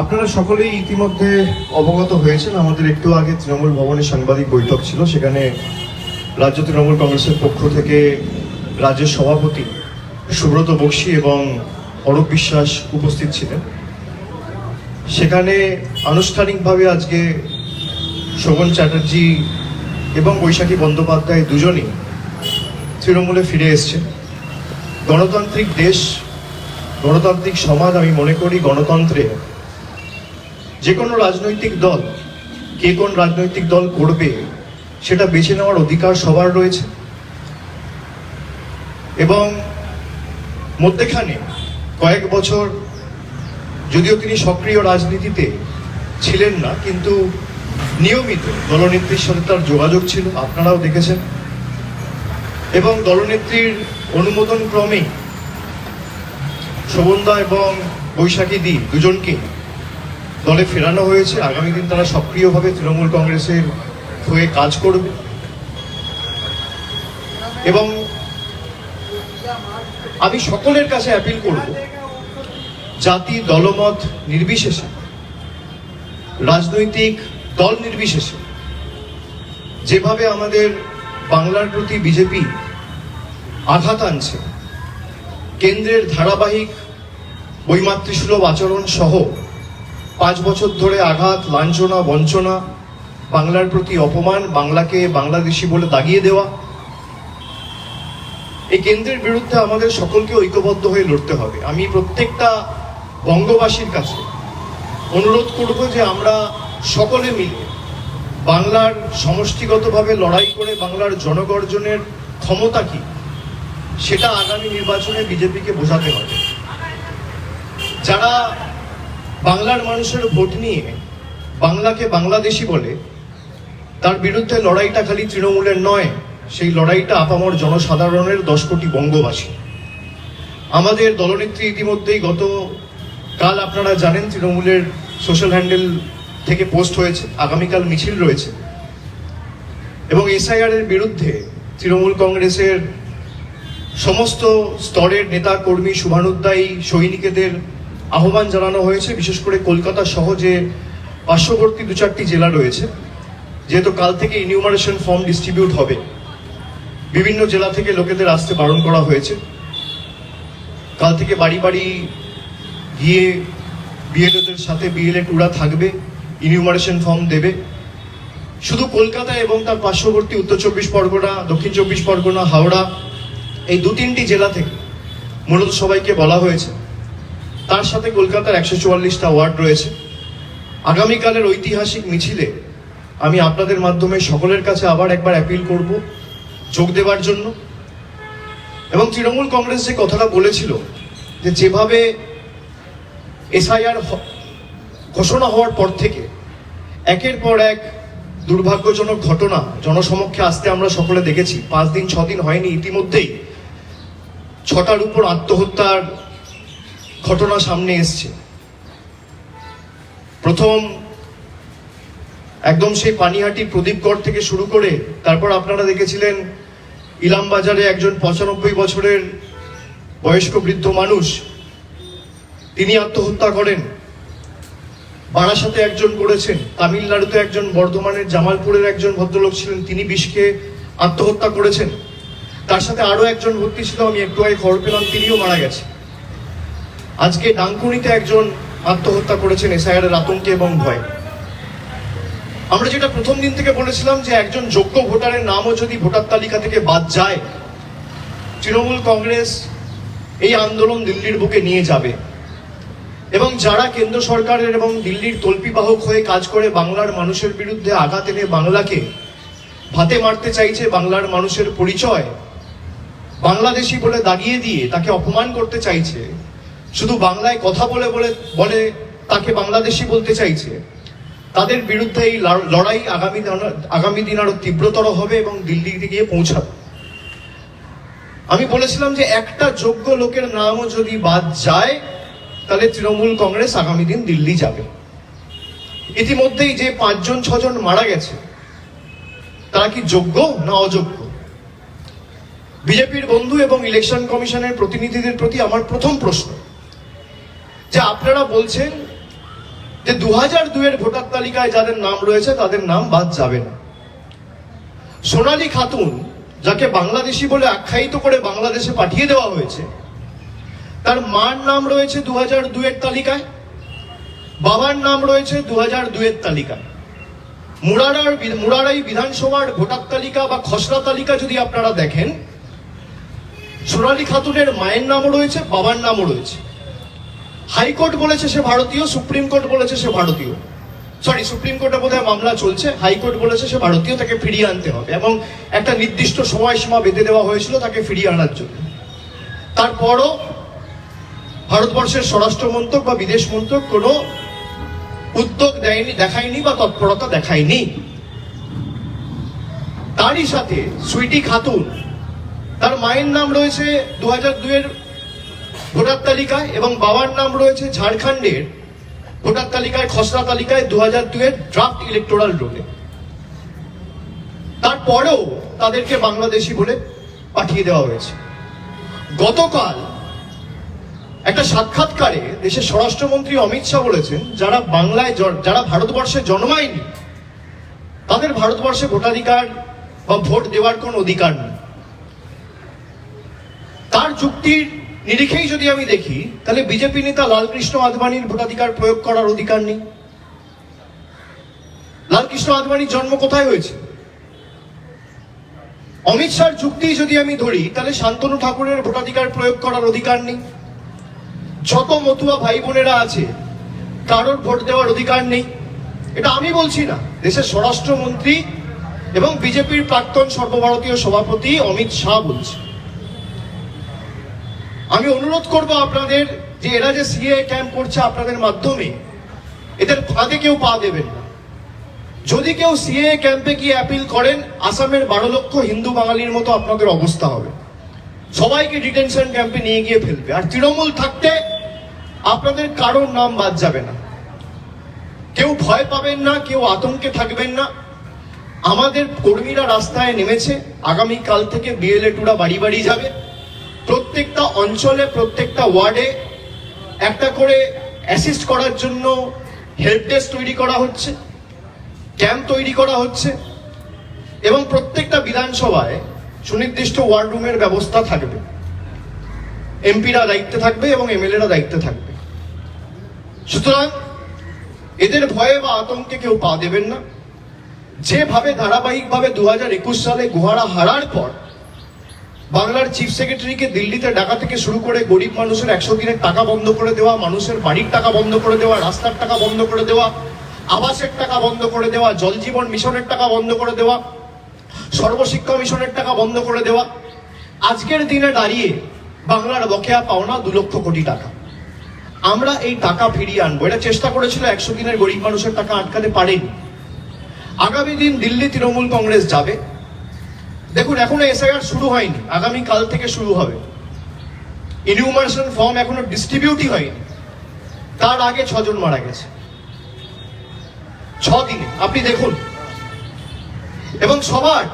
আপনারা সকলেই ইতিমধ্যে অবগত হয়েছেন, আমাদের একটু আগে তৃণমূল ভবনে সাংবাদিক বৈঠক ছিল, সেখানে রাজ্য তৃণমূল কংগ্রেসের পক্ষ থেকে রাজ্যের সভাপতি সুব্রত বক্সী এবং অরূপ বিশ্বাস উপস্থিত ছিলেন। সেখানে আনুষ্ঠানিকভাবে আজকে শোভন চ্যাটার্জি এবং বৈশাখী বন্দ্যোপাধ্যায় দুজনই তৃণমূলে ফিরে এসছেন। গণতান্ত্রিক দেশ, গণতান্ত্রিক সমাজ আমি মনে করি গণতন্ত্রে যে কোনো রাজনৈতিক দল কে কোন রাজনৈতিক দল করবে, সেটা বেছে নেওয়ার অধিকার সবার রয়েছে। এবং মধ্যেখানে কয়েক বছর যদিও তিনি সক্রিয় রাজনীতিতে ছিলেন না, কিন্তু নিয়মিত দলনেত্রীর সাথে তার যোগাযোগ ছিল, আপনারাও দেখেছেন। এবং দলনেত্রীর অনুমোদন ক্রমেই শোভনদা এবং বৈশাখী দি দুজনকে দলে ফেরানো হয়েছে। আগামী দিন তারা সক্রিয়ভাবে তৃণমূল কংগ্রেসের হয়ে কাজ করবে। এবং আমি সকলের কাছে অ্যাপিল করব, জাতি দলমত নির্বিশেষে, রাজনৈতিক দল নির্বিশেষে, যেভাবে আমাদের বাংলার প্রতি বিজেপি আঘাত আনছে, কেন্দ্রের ধারাবাহিক বৈমাতৃসুলভ আচরণ সহ পাঁচ বছর ধরে আঘাত, লাঞ্ছনা, বঞ্চনা, বাংলার প্রতি অপমান, বাংলাকে বাংলাদেশি বলে দাগিয়ে দেওয়া। এই কেন্দ্রের বিরুদ্ধে আমাদের সকলকে ঐক্যবদ্ধ হয়ে লড়তে হবে। আমি প্রত্যেকটা বঙ্গবাসীর কাছে অনুরোধ করব যে আমরা সকলে মিলে বাংলার সমষ্টিগতভাবে লড়াই করে বাংলার জনগর্জনের ক্ষমতা কি, সেটা আগামী নির্বাচনে বিজেপিকে বোঝাতে হবে। যারা বাংলার মানুষের ভোট নিয়ে বাংলাকে বাংলাদেশি বলে, তার বিরুদ্ধে লড়াইটা খালি তৃণমূলের নয়, সেই লড়াইটা আপামর জনসাধারণের দশ কোটি বঙ্গবাসী। আমাদের দলনেত্রী ইতিমধ্যেই গত, কাল আপনারা জানেন তৃণমূলের সোশ্যাল হ্যান্ডেল থেকে পোস্ট হয়েছে, আগামীকাল মিছিল রয়েছে। এবং এসআইআর এর বিরুদ্ধে তৃণমূল কংগ্রেসের সমস্ত স্তরের নেতা কর্মী শুভানুদ্দায়ী সৈনিকেদের আহ্বান জানানো হয়েছে, বিশেষ করে কলকাতা সহ যে পার্শ্ববর্তী দু চারটি জেলা রয়েছে, যেহেতু কাল থেকে ইনিউমারেশন ফর্ম ডিস্ট্রিবিউট হবে। বিভিন্ন জেলা থেকে লোকেদের আসতে বারণ করা হয়েছে। কাল থেকে বাড়ি বাড়ি গিয়ে বিএলওদের সাথে বিএলএ টুরা থাকবে ইনিউমারেশন ফর্ম দেবে। শুধু কলকাতা এবং তার পার্শ্ববর্তী উত্তর চব্বিশ পরগনা, দক্ষিণ চব্বিশ পরগনা, হাওড়া, এই দু তিনটি জেলা থেকে মূলত সবাইকে বলা হয়েছে। তার সাথে কলকাতার একশো চুয়াল্লিশটা ওয়ার্ড রয়েছে। আগামীকালের ঐতিহাসিক মিছিলে আমি আপনাদের মাধ্যমে সকলের কাছে আবার একবার অ্যাপিল করব যোগ দেওয়ার জন্য। এবং তৃণমূল কংগ্রেস যে কথাটা বলেছিল যে যেভাবে এসআইআর ঘোষণা হওয়ার পর থেকে একের পর এক দুর্ভাগ্যজনক ঘটনা জনসমক্ষে আসতে আমরা সকলে দেখেছি। পাঁচ দিন, ছ দিন হয়নি, ইতিমধ্যেই ছটার উপর আত্মহত্যার ঘটনা সামনে এসছে। প্রথম একদম সেই পানিহাটি প্রদীপগড় থেকে শুরু করে তারপর আপনারা দেখেছিলেন ইলামবাজারে একজন পঁচানব্বই বছরের বয়স্ক বৃদ্ধ মানুষ, তিনি আত্মহত্যা করেন। বারাসাতে একজন করেছেন, তামিলনাড়ুতে একজন, বর্ধমানের জামালপুরের একজন ভদ্রলোক ছিলেন, তিনি বিষকে আত্মহত্যা করেছেন। তার সাথে আরও একজন ভর্তি ছিল, আমি একটু আগে খবর পেলাম, তিনিও মারা গেছে আজকে ডানকুনিতে একজন আত্মহত্যা করেছেন এসআইআর আতঙ্কে এবং ভয়ে। আমরা যেটা প্রথম দিন থেকে বলেছিলাম যে একজন যোগ্য ভোটারের নামও যদি ভোটার তালিকা থেকে বাদ যায়, তৃণমূল কংগ্রেস এই আন্দোলন দিল্লির বুকে নিয়ে যাবে। এবং যারা কেন্দ্র সরকারের এবং দিল্লির তল্পিবাহক হয়ে কাজ করে, বাংলার মানুষের বিরুদ্ধে আঘাত এনে বাংলাকে ভাতে মারতে চাইছে বাংলার মানুষের পরিচয়, বাংলাদেশি বলে দাগিয়ে দিয়ে তাকে অপমান করতে চাইছে শুধু বাংলায় কথা বলে বলে বলে তাকে বাংলাদেশি বলতে চাইছে। তাদের বিরুদ্ধে এই লড়াই আগামী আগামী দিন আরও তীব্রতর হবে এবং দিল্লিতে গিয়ে পৌঁছাবে। আমি বলেছিলাম যে একটা যোগ্য লোকের নামও যদি বাদ যায়, তাহলে তৃণমূল কংগ্রেস আগামী দিন দিল্লি যাবে। ইতিমধ্যেই যে পাঁচজন, ছজন মারা গেছে, তারা কি যোগ্য না অযোগ্য? বিজেপির বন্ধু এবং ইলেকশন কমিশনের প্রতিনিধিদের প্রতি আমার প্রথম প্রশ্ন। যে আপনারা বলছেন যে দু হাজার দুয়ের ভোটার তালিকায় যাদের নাম রয়েছে, তাদের নাম বাদ যাবে না। সোনালী খাতুন, যাকে বাংলাদেশি বলে আখ্যায়িত করে বাংলাদেশে পাঠিয়ে দেওয়া হয়েছে, তার মার নাম রয়েছে দু হাজার দুয়ের তালিকায়, বাবার নাম রয়েছে দু হাজার দুয়ের তালিকায়। মুরারার মুরারাই বিধানসভার ভোটার তালিকা বা খসড়া তালিকা যদি আপনারা দেখেন, সোনালী খাতুনের মায়ের নামও রয়েছে, বাবার নামও রয়েছে। হাইকোর্ট বলেছে সে ভারতীয়, সুপ্রিম কোর্ট বলেছে সে ভারতীয়। সরি সুপ্রিম কোর্টে বোধহয় মামলা চলছে, হাইকোর্ট বলেছে সে ভারতীয়, তাকে ফিরিয়ে আনতে হবে এবং একটা নির্দিষ্ট সময়সীমা বেঁধে দেওয়া হয়েছিল তাকে ফিরিয়ে আনার জন্য। তারপরও ভারতবর্ষের স্বরাষ্ট্র মন্ত্রক বা বিদেশ মন্ত্রক কোনো উদ্যোগ দেয়নি, দেখায়নি বা তৎপরতা দেখায়নি। তারই সাথে সুইটি খাতুন, তার মায়ের নাম রয়েছে দু হাজার দুয়ের ভোটার তালিকায় এবং বাবার নাম রয়েছে ঝাড়খণ্ডের ভোটার তালিকায়, খসড়া তালিকায় দু হাজার দুয়ের ড্রাফট ইলেকটোরাল রোলে তারপরেও তাদেরকে বাংলাদেশি বলে পাঠিয়ে দেওয়া হয়েছে। গতকাল একটা সাক্ষাৎকারে দেশের স্বরাষ্ট্রমন্ত্রী অমিত শাহ বলেছেন, যারা বাংলায় যারা ভারতবর্ষে জন্মায়নি, তাদের ভারতবর্ষে ভোটাধিকার বা ভোট দেওয়ার কোনো অধিকার নেই। তার যুক্তির নিরিখেই যদি আমি দেখি, তাহলে বিজেপি নেতা লালকৃষ্ণ আদবানির ভোটাধিকার প্রয়োগ করার অধিকার নেই। লালকৃষ্ণ আদবানির জন্ম কোথায় হয়েছে? অমিত শাহর যুক্তি যদি আমি ধরি, তাহলে শান্তনু ঠাকুরের ভোটাধিকার প্রয়োগ করার অধিকার নেই। যত মতুয়া ভাই বোনেরা আছে, কারোর ভোট দেওয়ার অধিকার নেই। এটা আমি বলছি না, দেশের স্বরাষ্ট্রমন্ত্রী এবং বিজেপির প্রাক্তন সর্বভারতীয় সভাপতি অমিত শাহ বলছে আমি অনুরোধ করব আপনাদের যে এরা যে সিএ ক্যাম্প করছে আপনাদের মাধ্যমে, এদের ফাঁদে কেউ পা দেবেন না। যদি কেউ সিএ ক্যাম্পে গিয়ে অ্যাপিল করেন, আসামের বারো লক্ষ হিন্দু বাঙালির মতো আপনাদের অবস্থা হবে। সবাইকে ডিটেনশন ক্যাম্পে নিয়ে গিয়ে ফেলবে। আর তৃণমূল থাকতে আপনাদের কারোর নাম বাদ যাবে না। কেউ ভয় পাবেন না, কেউ আতঙ্কে থাকবেন না। আমাদের কর্মীরা রাস্তায় নেমেছে। আগামী কাল থেকে বিএলএ টুরা বাড়ি বাড়ি যাবে। প্রত্যেকটা অঞ্চলে, প্রত্যেকটা ওয়ার্ডে একটা করে অ্যাসিস্ট করার জন্য হেল্প ডেস্ক তৈরি করা হচ্ছে, ক্যাম্প তৈরি করা হচ্ছে এবং প্রত্যেকটা বিধানসভায় সুনির্দিষ্ট ওয়ার্ড রুমের ব্যবস্থা থাকবে। এমপিরা দায়িত্বে থাকবে এবং এমএলএরা দায়িত্বে থাকবে। সুতরাং এদের ভয়ে বা আতঙ্কে কেউ পা দেবেন না। যেভাবে ধারাবাহিকভাবে দু হাজার একুশ সালে গুহারা হারার পর বাংলার চিফ সেক্রেটারিকে দিল্লিতে ডাকা থেকে শুরু করে গরিব মানুষের একশো দিনের টাকা বন্ধ করে দেওয়া, মানুষের বাড়ির টাকা বন্ধ করে দেওয়া, রাস্তার টাকা বন্ধ করে দেওয়া, আবাসের টাকা বন্ধ করে দেওয়া জল জীবন মিশনের টাকা বন্ধ করে দেওয়া, সর্বশিক্ষা মিশনের টাকা বন্ধ করে দেওয়া, আজকের দিনে দাঁড়িয়ে বাংলার বকেয়া পাওনা দু লক্ষ কোটি টাকা। আমরা এই টাকা ফিরিয়ে আনব। এটা চেষ্টা করেছিল একশো দিনের গরিব মানুষের টাকা আটকাতে পারেনি। আগামী দিন দিল্লি তৃণমূল কংগ্রেস যাবে। দেখুন, এখনও এসআইআর শুরু হয়নি। আগামী কাল থেকে শুরু হবে। ইনিউমারেশন ফর্ম এখনও ডিস্ট্রিবিউটই হয়নি। তার আগে ছজন মারা গেছে। ছ দিনে আপনি দেখুন। এবং সবার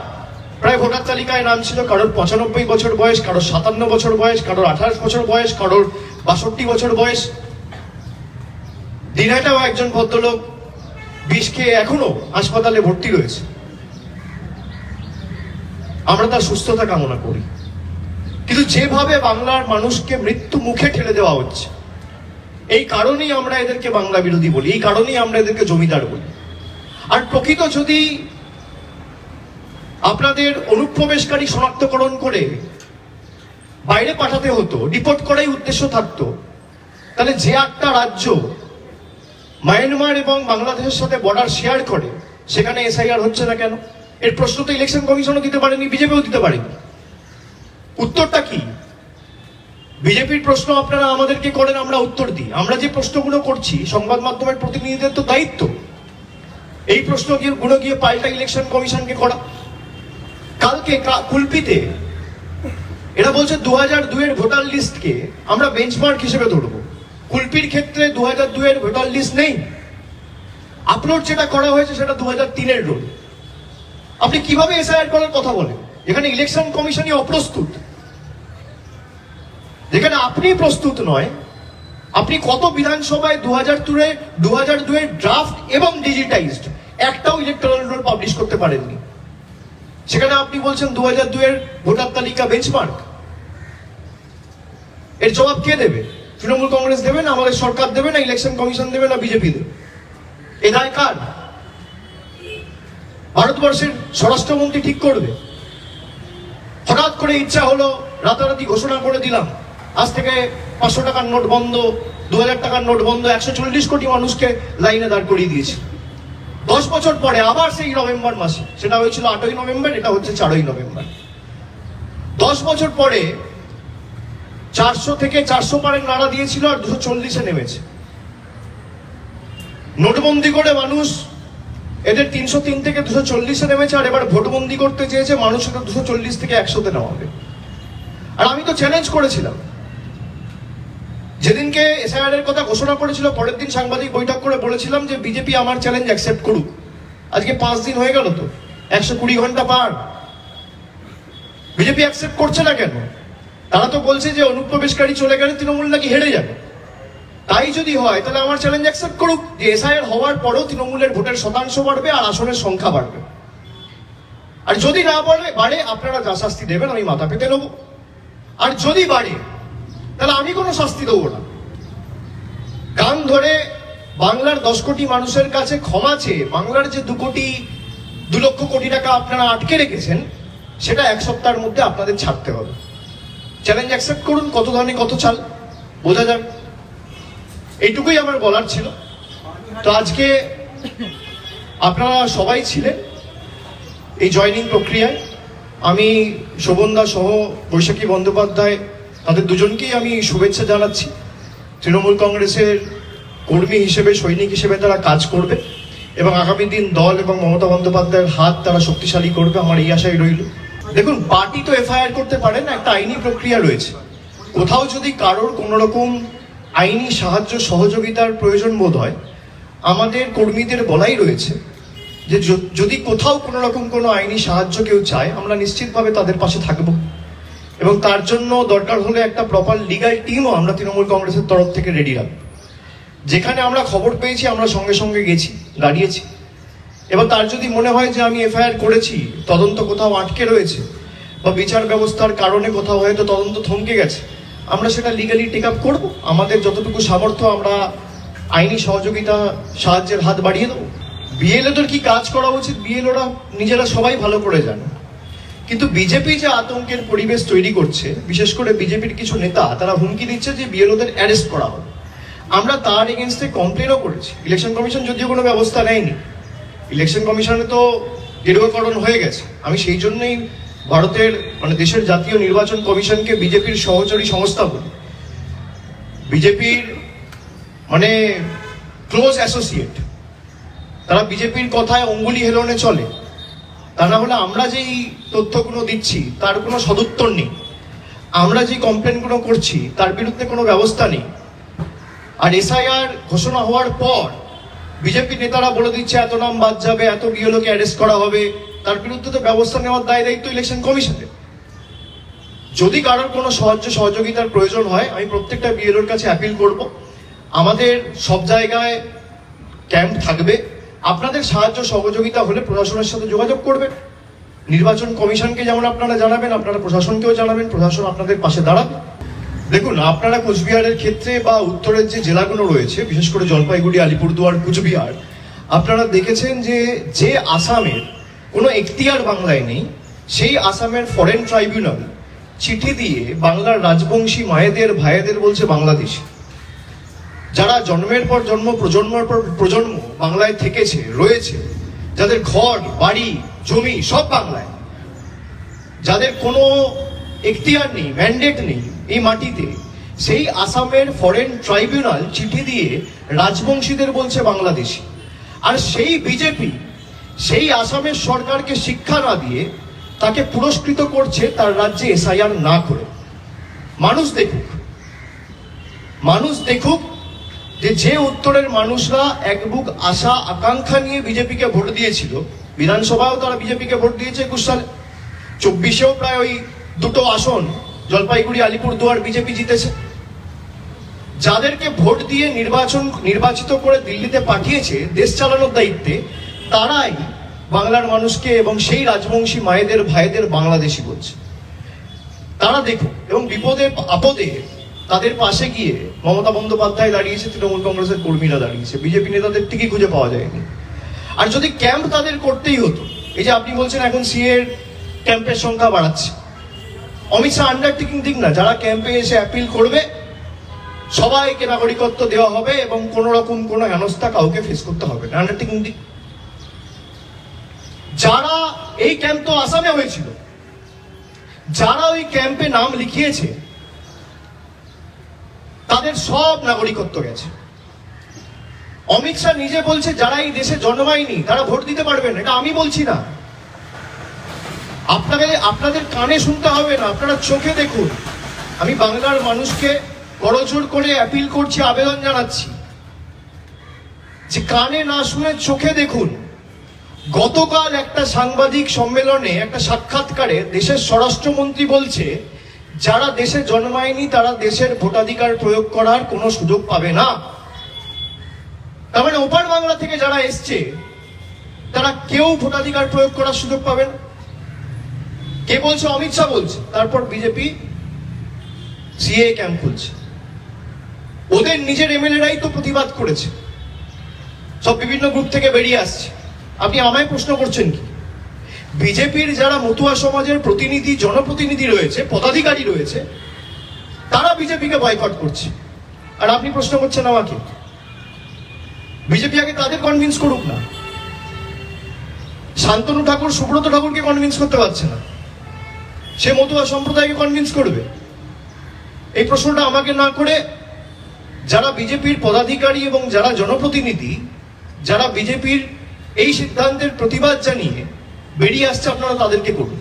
প্রায় ভোটার তালিকায় নাম ছিল কারোর পঁচানব্বই বছর বয়স, কারোর সাতান্ন বছর বয়স, কারোর আঠাশ বছর বয়স, কারোর বাষট্টি বছর বয়স। দিনহাটাও একজন ভদ্রলোক বিষ খেয়ে এখনও হাসপাতালে ভর্তি রয়েছে। আমরা তার সুস্থতা কামনা করি। কিন্তু যেভাবে বাংলার মানুষকে মৃত্যু মুখে ঠেলে দেওয়া হচ্ছে, এই কারণেই আমরা এদেরকে বাংলা বিরোধী বলি, এই কারণেই আমরা এদেরকে জমিদার বলি। আর প্রকৃত যদি আপনাদের অনুপ্রবেশকারী শনাক্তকরণ করে বাইরে পাঠাতে হতো, ডিপোর্ট করাই উদ্দেশ্য থাকতো, তাহলে যে একটা রাজ্য মায়ানমার এবং বাংলাদেশের সাথে বর্ডার শেয়ার করে, সেখানে এসআইআর হচ্ছে না কেন? এর প্রশ্ন তো ইলেকশন কমিশনও দিতে পারেনি, বিজেপিও দিতে পারেনি। উত্তরটা কি? বিজেপির প্রশ্ন আপনারা আমাদেরকে করেন, আমরা উত্তর দিই। আমরা যে প্রশ্নগুলো করছি, সংবাদ মাধ্যমের প্রতিনিধিদের তো দায়িত্ব। এই প্রশ্নগুলো গিয়ে পাল্টা ইলেকশন কমিশনকে করা। কালকে কুলপিতে এরা বলছে দু হাজার দুয়ের ভোটার লিস্টকে আমরা বেঞ্চমার্ক হিসেবে ধরবো। কুলপির ক্ষেত্রে দু হাজার দুয়ের ভোটার লিস্ট নেই। আপলোড যেটা করা হয়েছে সেটা দু হাজার তিনের রোল আপনি কীভাবে এসআইআর করার কথা বলেন? এখানে ইলেকশন কমিশনই অপ্রস্তুত। যেখানে আপনি প্রস্তুত নয়, আপনি কত বিধানসভায় দু হাজার দুয়ে দু হাজার দুয়ের ড্রাফট এবং ডিজিটাইজড একটাও ইলেকট্রাল রোল পাবলিশ করতে পারেননি। সেখানে আপনি বলছেন দু হাজার দুয়ের ভোটার তালিকা বেঞ্চমার্ক এর জবাব কে দেবে? তৃণমূল কংগ্রেস দেবে না আমাদের সরকার দেবে না ইলেকশন কমিশন দেবে না, বিজেপি দেবে? এ দায় কার? ভারতবর্ষের স্বরাষ্ট্রমন্ত্রী ঠিক করবে। হঠাৎ করে ইচ্ছা হলো রাতারাতি ঘোষণা করে দিলাম। আজ থেকে পাঁচশো টাকার নোট বন্ধ, দু হাজার টাকার নোট বন্ধ, একশো চল্লিশ কোটি মানুষকে লাইনে দাঁড় করিয়ে দিয়েছে। দশ বছর পরে আবার সেই নভেম্বর মাসে, সেটা হয়েছিল আটই নভেম্বর, এটা হচ্ছে চারই নভেম্বর। দশ বছর পরে চারশো থেকে চারশো পারে নাড়া দিয়েছিল আর দুশো চল্লিশে নেমেছে। নোটবন্দি করে মানুষ এদের তিনশো তিন থেকে দুশো চল্লিশে নেমেছে আর এবার ভোটবন্দি করতে চেয়েছে মানুষ এটা দুশো চল্লিশ থেকে একশোতে নামাবে। আর আমি তো চ্যালেঞ্জ করেছিলাম। যেদিনকে এসআইআর এর কথা ঘোষণা করেছিল, পরের দিন সাংবাদিক বৈঠক করে বলেছিলাম যে বিজেপি আমার চ্যালেঞ্জ অ্যাকসেপ্ট করুক। আজকে পাঁচ দিন হয়ে গেল তো, একশো কুড়ি ঘণ্টা পার। বিজেপি অ্যাকসেপ্ট করছে না কেন? তারা তো বলছে যে অনুপ্রবেশকারী চলে গেলে তৃণমূল নাকি হেরে যাবে। তাই যদি হয়, তাহলে আমার চ্যালেঞ্জ অ্যাকসেপ্ট করুক। যে এসআইআর হওয়ার পরেও তৃণমূলের ভোটের শতাংশ বাড়বে আর আসনের সংখ্যা বাড়বে। আর যদি না বাড়ে বাড়ে, আপনারা যা শাস্তি দেবেন, আমি মাথা পেতে নেব। আর যদি বাড়ে, তাহলে আমি কোনো শাস্তি দেবো না। গান ধরে বাংলার দশ কোটি মানুষের কাছে ক্ষমা চেয়ে বাংলার যে দু কোটি, দু লক্ষ কোটি টাকা আপনারা আটকে রেখেছেন, সেটা এক সপ্তাহের মধ্যে আপনাদের ছাড়তে হবে। চ্যালেঞ্জ অ্যাকসেপ্ট করুন, কত ধরনের কত চাল, বোঝা যাবে এইটুকুই আমার বলার ছিল। তো আজকে আপনারা সবাই ছিলেন এই জয়নিং প্রক্রিয়ায়। আমি শোভনদা সহ বৈশাখী বন্দ্যোপাধ্যায়, তাদের দুজনকেই আমি শুভেচ্ছা জানাচ্ছি। তৃণমূল কংগ্রেসের কর্মী হিসেবে, সৈনিক হিসেবে তারা কাজ করবে এবং আগামী দিন দল এবং মমতা বন্দ্যোপাধ্যায়ের হাত তারা শক্তিশালী করবে, আমার এই আশাই রইল। দেখুন, পার্টি তো এফআইআর করতে পারে না, একটা আইনি প্রক্রিয়া রয়েছে। কোথাও যদি কারোর কোনো রকম আইনি সাহায্য সহযোগিতার প্রয়োজন বোধ হয়, আমাদের কর্মীদের বলাই রয়েছে যে যদি কোথাও কোনো রকম কোনো আইনি সাহায্য কেউ চায়, আমরা নিশ্চিতভাবে তাদের পাশে থাকব। এবং তার জন্য দরকার হলে একটা প্রপার লিগাল টিমও আমরা তৃণমূল কংগ্রেসের তরফ থেকে রেডি রাখব। যেখানে আমরা খবর পেয়েছি, আমরা সঙ্গে সঙ্গে গেছি, দাঁড়িয়েছি। এবার তার যদি মনে হয় যে আমি এফআইআর করেছি, তদন্ত কোথাও আটকে রয়েছে, বা বিচার ব্যবস্থার কারণে কোথাও হয়তো তদন্ত থমকে গেছে আমরা সেটা লিগালি টেক আপ করব। আমাদের যতটুকু সামর্থ্য, আমরা আইনি সহযোগিতা সাহায্যের হাত বাড়িয়ে দেবো। বিএলওদের কি কাজ করা উচিত? বিএলওরা নিজেরা সবাই ভালো করে জানে। কিন্তু বিজেপি যে আতঙ্কের পরিবেশ তৈরি করছে, বিশেষ করে বিজেপির কিছু নেতা, তারা হুমকি দিচ্ছে যে বিএলওদের অ্যারেস্ট করা হবে আমরা তার এগেনস্টে কমপ্লেনও করেছি। ইলেকশন কমিশন যদিও কোনো ব্যবস্থা নেয়নি। ইলেকশন কমিশনে তো গেরুয়াকরণ হয়ে গেছে। আমি সেই জন্যই ভারতের মানে দেশের জাতীয় নির্বাচন কমিশনকে বিজেপির সহচরী সংস্থা বলি। বিজেপির মানে ক্লোজ অ্যাসোসিয়েট। তারা বিজেপির কথায় অঙ্গুলি হেলনে চলে। তা না হলে আমরা যেই তথ্যগুলো দিচ্ছি, তার কোনো সদুত্তর নেই। আমরা যে কমপ্লেনগুলো করছি, তার বিরুদ্ধে কোনো ব্যবস্থা নেই। আর এসআইআর ঘোষণা হওয়ার পর বিজেপি নেতারা বলে দিচ্ছে, এত নাম বাদ যাবে, এত বিএলওকে অ্যারেস্ট করা হবে। তার বিরুদ্ধে তো ব্যবস্থা নেওয়ার দায় দায়িত্ব ইলেকশন কমিশনের যদি কারোর কোনো সাহায্য, সহযোগিতার প্রয়োজন হয়, আমি প্রত্যেকটা বিএলওর কাছে অ্যাপিল করব। আমাদের সব জায়গায় ক্যাম্প থাকবে। আপনাদের সাহায্য, সহযোগিতা হলে প্রশাসনের সাথে যোগাযোগ করবেন। নির্বাচন কমিশনকে যেমন আপনারা জানাবেন, আপনারা প্রশাসনকেও জানাবেন, প্রশাসন আপনাদের পাশে দাঁড়াবে। দেখুন, আপনারা কোচবিহারের ক্ষেত্রে বা উত্তরের যে জেলাগুলো রয়েছে, বিশেষ করে জলপাইগুড়ি, আলিপুরদুয়ার, কুচবিহার, আপনারা দেখেছেন যে যে আসামের কোনো এখতিয়ার বাংলায় নেই, সেই আসামের ফরেন ট্রাইব্যুনাল চিঠি দিয়ে বাংলার রাজবংশী মায়েদের ভাইয়েদের বলছে বাংলাদেশি। যারা জন্মের পর জন্ম, প্রজন্মের পর প্রজন্ম বাংলায় থেকেছে, রয়েছে, যাদের ঘর, বাড়ি, জমি সব বাংলায়, যাদের কোনো এখতিয়ার নেই ম্যান্ডেট নেই এই মাটিতে, সেই আসামের ফরেন ট্রাইব্যুনাল চিঠি দিয়ে রাজবংশীদের বলছে বাংলাদেশি। আর সেই বিজেপি সেই আসামের সরকারকে শিক্ষা না দিয়ে তাকে পুরস্কৃত করছে তার রাজ্যে এসআইআর না করে। মানুষ দেখুক মানুষ দেখুক যে যে উত্তরের মানুষরা এক বুক আশা, আকাঙ্ক্ষা নিয়ে বিজেপিকে ভোট দিয়েছিল, বিধানসভাও তারা বিজেপিকে ভোট দিয়েছে একুশ সালে। চব্বিশেও প্রায় ওই দুটো আসন, জলপাইগুড়ি, আলিপুরদুয়ার বিজেপি জিতেছে। যাদেরকে ভোট দিয়ে নির্বাচন, নির্বাচিত করে দিল্লিতে পাঠিয়েছে, দেশ চালানোর দায়িত্বে তারাই বাংলার মানুষকে এবং সেই রাজবংশী মায়েদের, ভাইদের বাংলাদেশি বলছে তারা দেখুক এবং বিপদে, আপদে তাদের পাশে গিয়ে মমতা বন্দ্যোপাধ্যায় দাঁড়িয়েছে, তৃণমূল কংগ্রেসের কর্মীরা দাঁড়িয়েছে, বিজেপি নেতাদের ঠিকই খুঁজে পাওয়া যায়নি। আর যদি ক্যাম্প তাদের করতেই হতো, এই যে আপনি বলছেন এখন সিএর ক্যাম্পের সংখ্যা বাড়াচ্ছে, অমিত শাহ আন্ডারটেকিং দিক না, যারা ক্যাম্পে এসে অ্যাপিল করবে, সবাইকে নাগরিকত্ব দেওয়া হবে এবং কোন রকম কোনো হেনস্থা কাউকে ফেস করতে হবে না। আন্ডারটেকিং দিক যারা এই ক্যাম্প তো আসামে হয়েছিল, যারা ওই ক্যাম্পে নাম লিখিয়েছে, তাদের সব নাগরিকত্ব গেছে। অমিত শাহ নিজে বলছে, যারা এই দেশে জন্মায়নি, তারা ভোট দিতে পারবেন। এটা আমি বলছি না। আপনাদের আপনাদের কানে শুনতে হবে না, আপনারা চোখে দেখুন। আমি বাংলার মানুষকে করজোর করে অ্যাপিল করছি, আবেদন জানাচ্ছি। যে কানে না শুনে চোখে দেখুন। গতকাল একটা সাংবাদিক সম্মেলনে, একটা সাক্ষাৎকারে দেশের স্বরাষ্ট্রমন্ত্রী বলছে, যারা দেশে জন্মায়নি, তারা দেশের ভোটাধিকার প্রয়োগ করার কোনো সুযোগ পাবে না। তার মানে ওপার বাংলা থেকে যারা এসছে, তারা কেউ ভোটাধিকার প্রয়োগ করার সুযোগ পাবে না। কে বলছে? অমিত শাহ বলছে। তারপর বিজেপি সিএ ক্যাম্প খুলছে। ওদের নিজের এমএলএরাই তো প্রতিবাদ করেছে। সব বিভিন্ন গ্রুপ থেকে বেরিয়ে আসছে। আপনি আমায় প্রশ্ন করছেন কি? বিজেপির যারা মতুয়া সমাজের প্রতিনিধি, জনপ্রতিনিধি রয়েছে, পদাধিকারী রয়েছে, তারা বিজেপিকে বয়কট করছে। আর আপনি প্রশ্ন করছেন আমাকে, বিজেপি আগে তাদের কনভিন্স করুক না। শান্তনু ঠাকুর, সুব্রত ঠাকুরকে কনভিন্স করতে পারছে না। সে মতুয়া সম্প্রদায়কে কনভিন্স করবে। এই প্রশ্নটা আমাকে না করে যারা বিজেপির পদাধিকারী এবং যারা জনপ্রতিনিধি, যারা বিজেপির এই সিদ্ধান্তের প্রতিবাদ জানিয়ে বেরিয়ে আসছে আপনারা তাদেরকে করুন।